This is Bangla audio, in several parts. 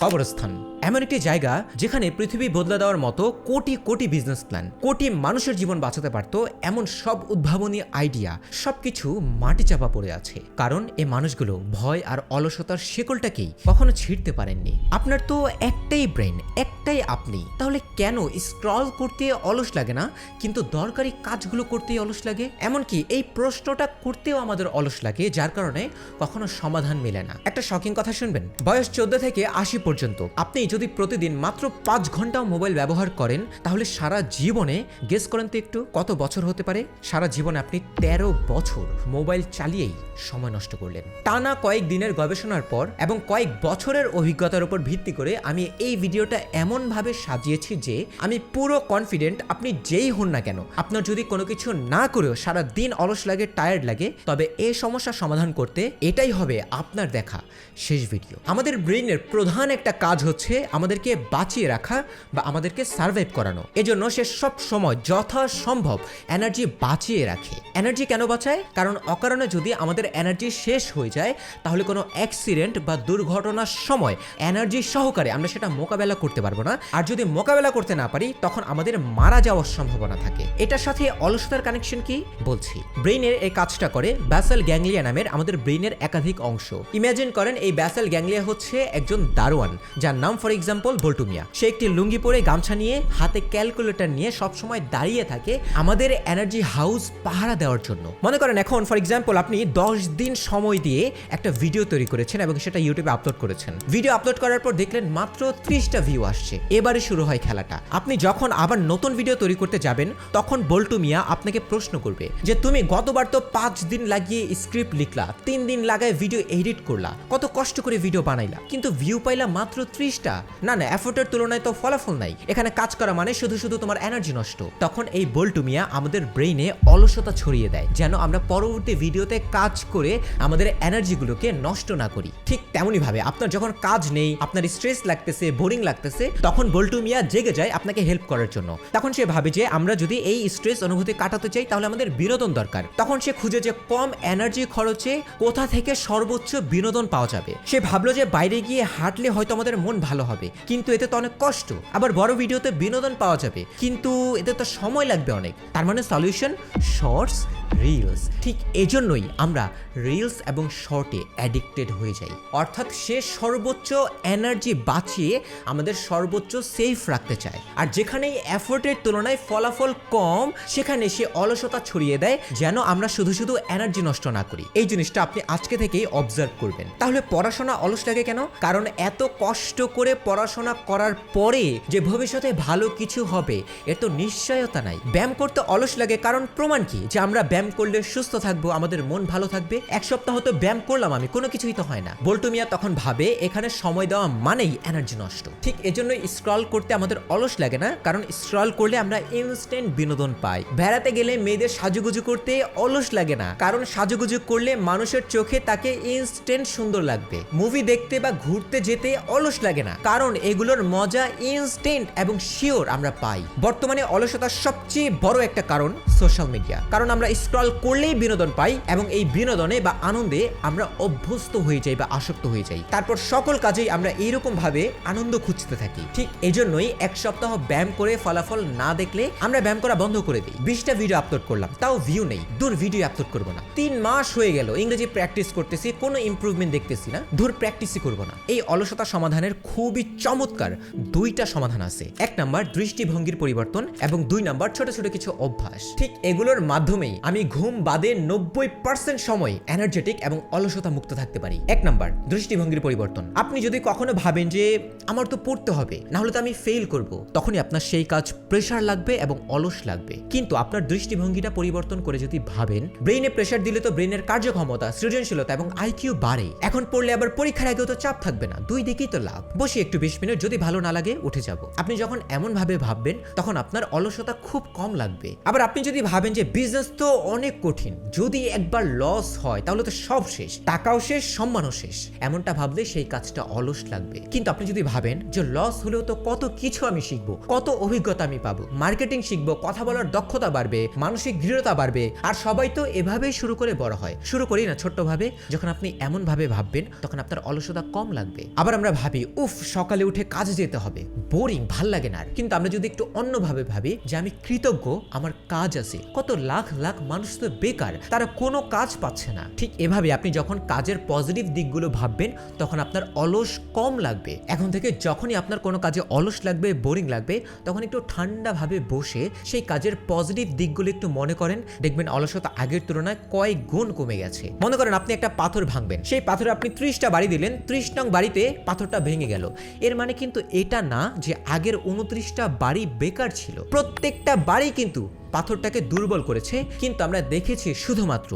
কবরস্থান। এমন একটি জায়গা যেখানে পৃথিবী বদলে দেওয়ার মতো কোটি কোটি বিজনেস প্ল্যান কোটি মানুষের জীবন বাঁচাতে পারত এমন সব উদ্ভাবনী আইডিয়া সবকিছু মাটি চাপা পড়ে আছে। কারণ এই মানুষগুলো ভয় আর অলসতার শেকলটাকেই কখনো ছিঁড়তে পারেননি। আপনার তো একটাই ব্রেন একটাই আপনি। তাহলে কেন স্ক্রল করতে অলস লাগে না? কিন্তু দরকারি কাজগুলো করতেই অলস লাগে? এমনকি এই প্রশ্নটা করতেও আমাদের অলস লাগে, যার কারণে কখনো সমাধান মেলে না। একটা শকিং কথা শুনবেন। বয়স চোদ্দ থেকে আশি পর্যন্ত। আপনি যদি প্রতিদিন মাত্র পাঁচ ঘন্টাও মোবাইল ব্যবহার করেন, তাহলে সারা জীবনে গেস করেন তো একটু, কত বছর হতে পারে? সারা জীবনে আপনি তেরো বছর মোবাইল চালিয়েই সময় নষ্ট করলেন। টানা কয়েক দিনের গবেষণার পর এবং কয়েক বছরের অভিজ্ঞতার উপর ভিত্তি করে আমি এই ভিডিওটা এমনভাবে সাজিয়েছি যে, আমি পুরো কনফিডেন্ট আপনি যেই হন না কেন, আপনার যদি কোনো কিছু না করেও সারা দিন অলস লাগে টায়ার্ড লাগে, তবে এই সমস্যার সমাধান করতে এটাই হবে আপনার দেখা শেষ ভিডিও আমাদের ব্রেইনের প্রধান একটা কাজ হচ্ছে আমাদেরকে বাঁচিয়ে রাখা বা আমাদেরকে সার্ভাইভ করানো। এজন্য সে সব সময় যথাসম্ভব এনার্জি বাঁচিয়ে রাখে। এনার্জি কেন বাঁচায়? কারণ অকারণে যদি আমাদের এনার্জি শেষ হয়ে যায়, তাহলে কোনো অ্যাক্সিডেন্ট বা দুর্ঘটনার সময় এনার্জি সহকারে আমরা সেটা মোকাবেলা করতে পারব না। আর যদি মোকাবেলা করতে না পারি, তখন আমাদের মারা যাওয়ার সম্ভাবনা থাকে। এটার সাথে অলসতার কানেকশন কি? বলছি। ব্রেইনের এই কাজটা করে ব্যাসাল গ্যাংলিয়া নামের আমাদের ব্রেইনের একাধিক অংশ। ইমাজিন করেন এই ব্যাসাল গ্যাংলিয়া হচ্ছে একজন দারোয়ান। যার নাম ফর এক্সাম্পল বল্টুমিয়া সে একটি লুঙ্গি পরে গামছা নিয়ে, হাতে ক্যালকুলেটর নিয়ে সবসময় দাঁড়িয়ে থাকে আমাদের এনার্জি হাউস পাহারা দেওয়ার জন্য। মনে করেন এখন ফর এক্সাম্পল আপনি দশ দিন সময় দিয়ে একটা ভিডিও তৈরি করেছেন এবং সেটা ইউটিউবে আপলোড করেছেন। ভিডিও আপলোড করার পর দেখলেন মাত্র ত্রিশটা ভিউ আসছে। এবারে শুরু হয় খেলাটা। আপনি যখন আবার নতুন ভিডিও তৈরি করতে যাবেন, তখন বল্টু মিয়া আপনাকে প্রশ্ন করবে যে, তুমি গতবার তো পাঁচ দিন লাগিয়ে স্ক্রিপ্ট লিখলা, তিন দিন লাগায় ভিডিও এডিট করলা, কত কষ্ট করে ভিডিও বানাইলা? কিন্তু ভিউ পাইলা মাত্র ত্রিশটা। না না, এফোর্টের তুলনায় তো ফলাফল নাই। এখানে কাজ করা মানে শুধু শুধু তোমার এনার্জি নষ্ট। তখন এই বল্টু মিয়া আমাদের ব্রেইনে অলসতা ছড়িয়ে দেয়, যেন আমরা পরবর্তী ভিডিওতে কাজ করে আমাদের এনার্জিগুলোকে নষ্ট না করি। ঠিক তেমনই ভাবে আপনার যখন কাজ নেই, আপনার স্ট্রেস লাগতেছে বোরিং লাগতেছে, তখন বল্টু মিয়া জেগে যায় আপনাকে হেল্প করার জন্য। তখন সে ভাবে যে আমরা যদি এই স্ট্রেস অনুভূতি কাটাতে চাই, তাহলে আমাদের বিনোদন দরকার। তখন সে খুঁজে যে কম এনার্জি খরচে কোথা থেকে সর্বোচ্চ বিনোদন পাওয়া যাবে। সে ভাবলো যে বাইরে গিয়ে হাঁটলে হয়তো আমাদের মন ভালো হবে, কিন্তু এতে তো অনেক কষ্ট। আবার বড় ভিডিওতে বিনোদন পাওয়া যাবে, কিন্তু এতে তো সময় লাগবে অনেক। তার মানে সলিউশন শর্টস রিলস ঠিক এজন্যই আমরা রিলস এবং শর্টে অ্যাডিক্টেড হয়ে যাই। অর্থাৎ সে সর্বোচ্চ এনার্জি বাঁচিয়ে আমাদের সর্বোচ্চ সেফ রাখতে চায়। আর যেখানেই এফোর্টের তুলনায় ফলাফল কম, সেখানে সে অলসতা ছড়িয়ে দেয়, যেন আমরা শুধু শুধু এনার্জি নষ্ট না করি। এই জিনিসটা আপনি আজকে থেকেই অবজার্ভ করবেন। তাহলে পড়াশোনা অলস লাগে কেন? কারণ এত কষ্ট করে পড়াশোনা করার পরে যে ভবিষ্যতে ভালো কিছু হবে, এর তো নিশ্চয়তা নাই। ব্যায়াম করতে অলস লাগে, কারণ প্রমাণ কি? যে আমরা ব্যায়াম করলে সুস্থ থাকব, আমাদের মন ভালো থাকবে। এক সপ্তাহ তো ব্যায়াম করলাম আমি, কোনো কিছুই তো হয় না। বল্টু মিয়া তখন ভাবে, এখানে সময় দেওয়া মানেই এনার্জি নষ্ট। ঠিক এজন্য স্ক্রল করতে আমাদের অলস লাগে না, কারণ স্ক্রল করলে আমরা ইনস্ট্যান্ট বিনোদন পাই। বেড়াতে গেলে মেয়েদের সাজুগুজু করতে অলস লাগে না, কারণ সাজুগুজু করলে মানুষের চোখে তাকে ইনস্ট্যান্ট সুন্দর লাগবে। মুভি দেখতে বা ঘুরতে যেতে অলস লাগে না। কারণ এগুলোর মজা ইনস্ট্যান্ট এবং শিওর আমরা পাই। বর্তমানে অলসতার সবচেয়ে বড় একটা কারণ সোশ্যাল মিডিয়া কারণ আমরা স্ক্রল করলেই বিনোদন পাই এবং এই বিনোদনে বা আনন্দে আমরা অভ্যস্ত হয়ে যাই বা আসক্ত হয়ে যাই। তারপর সকল কাজেই আমরা এইরকম ভাবে আনন্দ খুঁজতে থাকি। ঠিক এজন্যই এক সপ্তাহ ব্যায়াম করে ফলাফল না দেখলে আমরা ব্যায়াম করা বন্ধ করে দিই। বিশটা ভিডিও আপলোড করলাম, তাও ভিউ নেই। দূর ভিডিও আপলোড করব না। তিন মাস হয়ে গেল, ইংরেজি প্র্যাকটিস করতেছি, কোনো ইমপ্রুভমেন্ট দেখতেছি না। দূর প্র্যাকটিসই করব না। এই অলসতা সমাধানের খুবই চমৎকার দুইটা সমাধান আছে। এক নাম্বার দৃষ্টিভঙ্গির পরিবর্তন এবং দুই নাম্বার ছোট ছোট কিছু অভ্যাস। ঠিক এগুলোর মাধ্যমেই আমি ঘুম বাদে নব্বই পার্সেন্ট সময় এনার্জেটিক এবং অলসতা মুক্ত থাকতে পারি। এক নাম্বার দৃষ্টিভঙ্গির পরিবর্তন। আপনি যদি কখনো ভাবেন যে, আমার তো পড়তে হবে না হলে তো আমি ফেল করব, তখনই আপনার সেই কাজ প্রেশার লাগবে এবং অলস লাগবে। কিন্তু আপনার দৃষ্টিভঙ্গিটা পরিবর্তন করে যদি ভাবেন ব্রেইনে প্রেশার দিলে তো ব্রেইনের কার্যক্ষমতা, সৃজনশীলতা এবং আইকিউ বাড়ে। এখন পড়লে আবার পরীক্ষার আগেও তো চাপ থাকবে না। দুই দিকেই তো লাভ। বসে একটু বিশ মিনিট, যদি ভালো না লাগে, উঠে যাব। আপনি যখন এমন ভাবে ভাববেন, তখন আপনার অলসতা খুব কম লাগবে। আবার আপনি যদি ভাবেন যে বিজনেস তো অনেক কঠিন, যদি একবার লস হয়, তাহলে তো সব শেষ। টাকাও শেষ, সম্মানও শেষ। এমনটা ভাবলে সেই কাজটা অলস লাগবে। কিন্তু আপনি যদি ভাবেন যে লস হলেও তো কত কিছু আমি শিখব, কত অভিজ্ঞতা আমি পাবো। মার্কেটিং শিখব, কথা বলার দক্ষতা বাড়বে, মানসিক দৃঢ়তা বাড়বে। আর সবাই তো এভাবেই শুরু করে বড় হয়। শুরু করি না ছোট্ট ভাবে যখন আপনি এমন ভাবে ভাববেন, তখন আপনার অলসতা কম লাগবে। আবার আমরা আমরা ভাবি, উফ, সকালে উঠে কাজে যেতে হবে। বোরিং, ভালো লাগে না কিন্তু আমরা যদি একটু অন্যভাবে ভাবি যে, আমি কৃতজ্ঞ, আমার কাজ আছে। কত লাখ লাখ মানুষ তো বেকার, তারা কোনো কাজ পাচ্ছে না। ঠিক এভাবে আপনি যখন কাজের পজিটিভ দিকগুলো ভাববেন, তখন আপনার অলস কম লাগবে। এখন থেকে যখনই আপনার কোনো কাজে অলস লাগবে, বোরিং লাগবে, তখন একটু ঠান্ডাভাবে বসে সেই কাজের পজিটিভ দিকগুলো একটু মনে করেন। দেখবেন অলসতা আগের তুলনায় কয়েক গুণ কমে গেছে। মনে করেন আপনি একটা পাথর ভাঙবেন। সেই পাথরে আপনি ত্রিশটা বাড়ি দিলেন, ত্রিশ নং বাড়িতে পাথরটা ভেঙে গেল। এর মানে কিন্তু এটা না যে আগের উনত্রিশটা বাড়ি বেকার ছিল। প্রত্যেকটা বাড়ি কিন্তু পাথরটাকে দুর্বল করেছে। কিন্তু আমরা দেখেছি শুধুমাত্র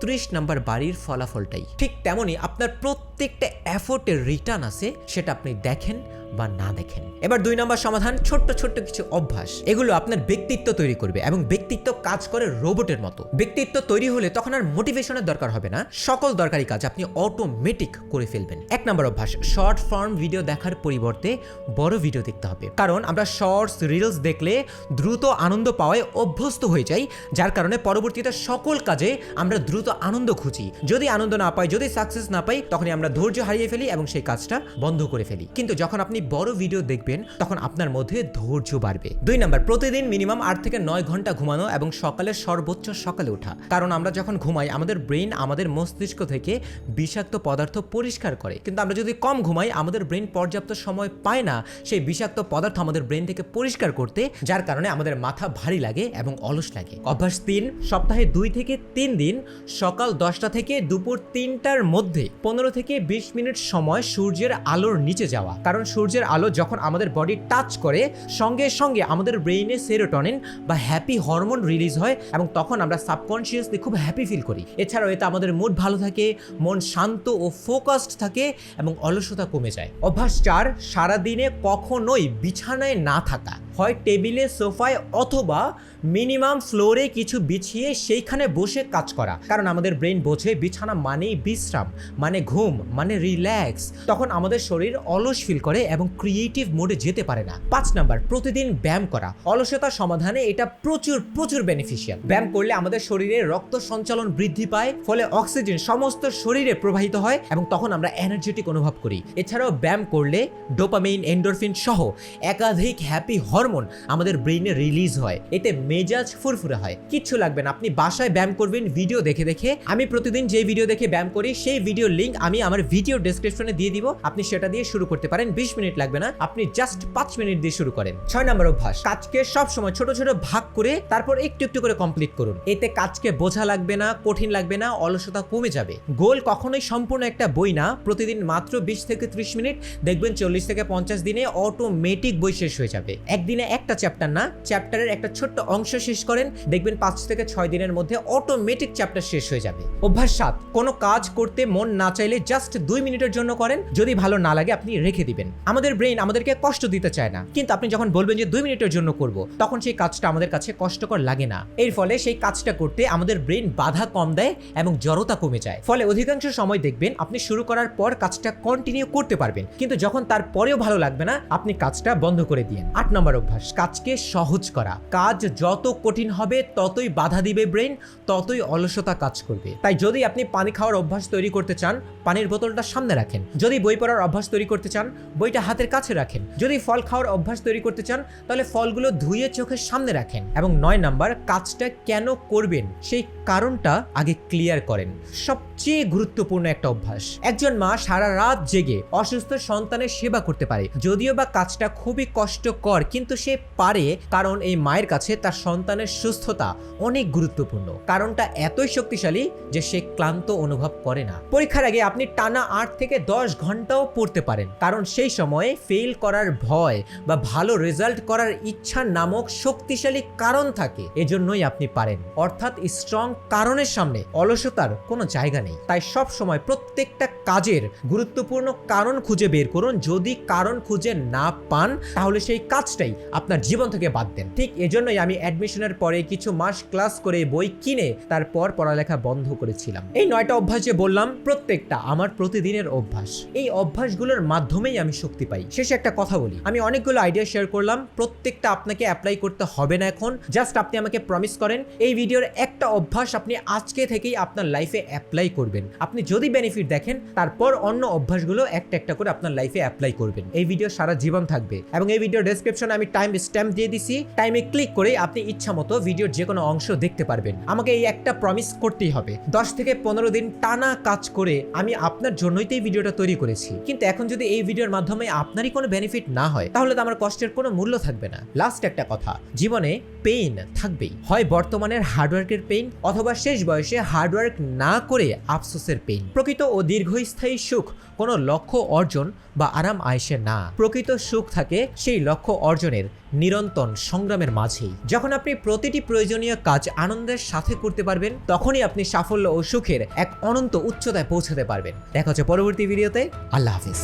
ত্রিশ নাম্বার বাড়ির ফলাফলটাই। ঠিক তেমনই আপনার প্রত্যেকটা এফোর্টের রিটার্ন আছে, সেটা আপনি দেখেন বা না দেখেন। এবার দুই নম্বর সমাধান, ছোট্ট ছোট্ট কিছু অভ্যাস। এগুলো আপনার ব্যক্তিত্ব তৈরি করবে এবং ব্যক্তিত্ব কাজ করে রোবটের মতো। ব্যক্তিত্ব তৈরি হলে তখন আর মোটিভেশনের দরকার হবে না। সকল দরকারি কাজ আপনি অটোমেটিক করে ফেলবেন। এক নম্বর অভ্যাস শর্ট ফর্ম ভিডিও দেখার পরিবর্তে বড় ভিডিও দেখতে হবে। কারণ আমরা শর্টস রিলস দেখলে দ্রুত আনন্দ পাওয়ায় অভ্যস্ত হয়ে যাই, যার কারণে পরবর্তীতে সকল কাজে আমরা দ্রুত আনন্দ খুঁজি। যদি আনন্দ না পাই, যদি সাকসেস না পাই, তখনই আমরা ধৈর্য হারিয়ে ফেলি এবং সেই কাজটা বন্ধ করে ফেলি। কিন্তু যখন আপনি বড় ভিডিও দেখবেন, তখন আপনার মধ্যে ধৈর্য বাড়বে। দুই নাম্বার, প্রতিদিন মিনিমাম আট থেকে নয় ঘণ্টা ঘুমানো এবং সকালে সর্বোচ্চ সকালে ওঠা। কারণ আমরা যখন ঘুমাই, আমাদের ব্রেন আমাদের মস্তিষ্ক থেকে বিষাক্ত পদার্থ পরিষ্কার করে। কিন্তু আমরা যদি কম ঘুমাই, আমাদের ব্রেন পর্যাপ্ত সময় পায় না। সেই বিষাক্ত পদার্থ আমাদের ব্রেন থেকে পরিষ্কার করতে, যার কারণে আমাদের মাথা ভারী লাগে এবং অলস লাগে। অভ্যাস তিন, সপ্তাহে দুই থেকে তিন দিন, সকাল দশটা থেকে দুপুর তিনটার মধ্যে পনেরো থেকে বিশ মিনিট সময় সূর্যের আলোর নিচে যাওয়া। কারণ সূর্যের আলো যখন আমাদের বডি টাচ করে, সঙ্গে সঙ্গে আমাদের ব্রেইনে সেরোটনিন বা হ্যাপি হরমোন রিলিজ হয় এবং তখন আমরা সাবকনশিয়াসলি খুব হ্যাপি ফিল করি। এছাড়াও এতে আমাদের মুড ভালো থাকে, মন শান্ত ও ফোকাসড থাকে এবং অলসতা কমে যায়। অভ্যাস চার, সারাদিনে কখনোই বিছানায় না থাকা। হয় টেবিলে, সোফায় অথবা মিনিমাম ফ্লোরে কিছু বিছিয়ে সেইখানে বসে কাজ করা। কারণ আমাদের ব্রেন বোঝে বিছানা মানেই বিশ্রাম মানে ঘুম মানে রিল্যাক্স। তখন আমাদের শরীর অলস ফিল করে এবং ক্রিয়েটিভ মোডে যেতে পারে না। পাঁচ নাম্বার, প্রতিদিন ব্যায়াম করা। অলসতা সমাধানে এটা প্রচুর প্রচুর বেনিফিশিয়াল ব্যায়াম করলে আমাদের শরীরে রক্ত সঞ্চালন বৃদ্ধি পায়, ফলে অক্সিজেন সমস্ত শরীরে প্রবাহিত হয় এবং তখন আমরা এনার্জেটিক অনুভব করি। এছাড়াও ব্যায়াম করলে ডোপামিন এন্ডোরফিন সহ একাধিক হ্যাপি হরমোন আমাদের ব্রেইনে রিলিজ হয়, এতে মেজাজ ফুরফুরে হয়। কিচ্ছু লাগবে না, আপনি বাসায় ব্যায়াম করবেন ভিডিও দেখে দেখে। আমি প্রতিদিন যে ভিডিও দেখে ব্যায়াম করি, সেই ভিডিও লিংক আমি আমার ভিডিও ডেসক্রিপশনে দিয়ে দিব। আপনি সেটা দিয়ে শুরু করতে পারেন, বিশ মিনিট লাগবে না, আপনি জাস্ট পাঁচ মিনিট দিয়ে শুরু করেন। ছয় নম্বর অভ্যাস, কাজকে সব সময় ছোট ছোট ভাগ করে, তারপর একটু একটু করে কমপ্লিট করুন। এতে কাজকে বোঝা লাগবে না, কঠিন লাগবে না, অলসতা কমে যাবে। গোল কখনোই সম্পূর্ণ একটা বই না, প্রতিদিন মাত্র বিশ থেকে ত্রিশ মিনিট, দেখবেন চল্লিশ থেকে পঞ্চাশ দিনে অটোমেটিক বই শেষ হয়ে যাবে। একদিনে একটা চ্যাপ্টার না চ্যাপ্টারের একটা ছোট্ট অংশ শেষ করেন, দেখবেন পাঁচ থেকে ছয় দিনের মধ্যে অটোমেটিক চ্যাপ্টার শেষ হয়ে যাবে। অভ্যাস সাত, কোনো কাজ করতে মন না চাইলে জাস্ট দুই মিনিটের জন্য করেন, যদি ভালো না লাগে আপনি রেখে দিবেন। আমাদের ব্রেন আমাদেরকে কষ্ট দিতে চায় না, কিন্তু আপনি যখন বলবেন যে দুই মিনিটের জন্য করব, তখন সেই কাজটা আমাদের কাছে কষ্টকর লাগে না। এর ফলে সেই কাজটা করতে আমাদের ব্রেন বাধা কম দেয় এবং জড়তা কমে যায়। ফলে অধিকাংশ সময় দেখবেন আপনি শুরু করার পর কাজটা কন্টিনিউ করতে পারবেন, কিন্তু যখন তারপরেও ভালো লাগবে না, আপনি কাজটা বন্ধ করে দিন আট নম্বর অভ্যাস। কাজকে সহজ করা। কাজ যত কঠিন হবে, ততই বাধা দিবে ব্রেন, ততই অলসতা কাজ করবে। তাই যদি আপনি পানি খাওয়ার অভ্যাস তৈরি করতে চান, পানির বোতলটা সামনে রাখেন। যদি বই পড়ার অভ্যাস তৈরি করতে চান, বইটা হাতের কাছে রাখেন। যদি ফল খাওয়ার অভ্যাস তৈরি করতে চান, তাহলে ফলগুলো ধুয়ে চোখের সামনে রাখেন এবং নয় নাম্বার, কাজটা কেন করবেন? সেই কারণটা আগে ক্লিয়ার করেন। সবচেয়ে গুরুত্বপূর্ণ একটা অভ্যাস, একজন মা সারা রাত জেগে অসুস্থ সন্তানের সেবা করতে পারে। যদিও বা কাজটা খুবই কষ্টকর, কিন্তু সে পারে কারণ এই মায়ের কাছে তার সন্তানের সুস্থতা অনেক গুরুত্বপূর্ণ। কারণটা এতই শক্তিশালী যে সে ক্লান্ত অনুভব করে না। পরীক্ষার আগে আপনি টানা আট থেকে দশ ঘন্টাও পড়তে পারেন। কারণ সেই সময়ে ফেল করার ভয় বা ভালো রেজাল্ট করার ইচ্ছা নামক শক্তিশালী কারণ থাকে। এজন্যই আপনি পারেন। অর্থাৎ স্ট্রং কারণের সামনে অলসতার কোনো জায়গা নেই। তাই সব সময় প্রত্যেকটা কাজের গুরুত্বপূর্ণ কারণ খুঁজে বের করুন। যদি কারণ খুঁজে না পান, তাহলে সেই কাজটাই আপনার জীবন থেকে বাদ দেন। ঠিক এজন্যই আমি অ্যাডমিশনের পরে কিছু মাস ক্লাস করে বই কিনে তারপর পড়ালেখা বন্ধ করেছিলাম। এই নয়টা অভ্যাস যে বললাম, প্রত্যেকটা আমার প্রতিদিনের অভ্যাস। এই অভ্যাসগুলোর মাধ্যমেই আমি শক্তি পাই। শেষে একটা কথা বলি, আমি অনেকগুলো আইডিয়া শেয়ার করলাম, প্রত্যেকটা আপনাকে অ্যাপ্লাই করতে হবে না এখন। জাস্ট আপনি আমাকে প্রমিস করেন, এই ভিডিওর একটা অভ্যাস আপনি আজকে থেকেই আপনার লাইফে অ্যাপ্লাই করবেন। আপনি যদি বেনিফিট দেখেন, তারপর অন্য অভ্যাসগুলো একটা একটা করে আপনার লাইফে অ্যাপ্লাই করবেন। এই ভিডিও সারা জীবন থাকবে এবং এই ভিডিও ডেসক্রিপশনে টাইম স্ট্যাম্প দিয়ে দিছি টাইমে ক্লিক করে আপনি ইচ্ছা মতো ভিডিওর যে কোনো অংশ দেখতে পারবেন। আমাকে এই একটা প্রমিস করতেই হবে। দশ থেকে পনেরো দিন টানা কাজ করে আমি আপনার জন্যই তো এই ভিডিওটা তৈরি করেছি। কিন্তু এখন যদি এই ভিডিওর মাধ্যমে আপনারই কোনো বেনিফিট না হয়, তাহলে তো আমার কষ্টের কোনো মূল্য থাকবে না। লাস্ট একটা কথা, জীবনে পেইন থাকবেই। হয় বর্তমানের হার্ডওয়ার্কের পেইন অথবা শেষ বয়সে হার্ডওয়ার্ক না করে আফসোসের পেইন প্রকৃত ও দীর্ঘস্থায়ী সুখ কোনো লক্ষ্য অর্জন বা আরাম আয়েসে না। প্রকৃত সুখ থাকে সেই লক্ষ্য অর্জনের নিরন্তর সংগ্রামের মাঝেই। যখন আপনি প্রতিটি প্রয়োজনীয় কাজ আনন্দের সাথে করতে পারবেন, তখনই আপনি সাফল্য ও সুখের এক অনন্ত উচ্চতায় পৌঁছাতে পারবেন। দেখা হচ্ছে পরবর্তী ভিডিওতে আল্লাহ হাফিজ।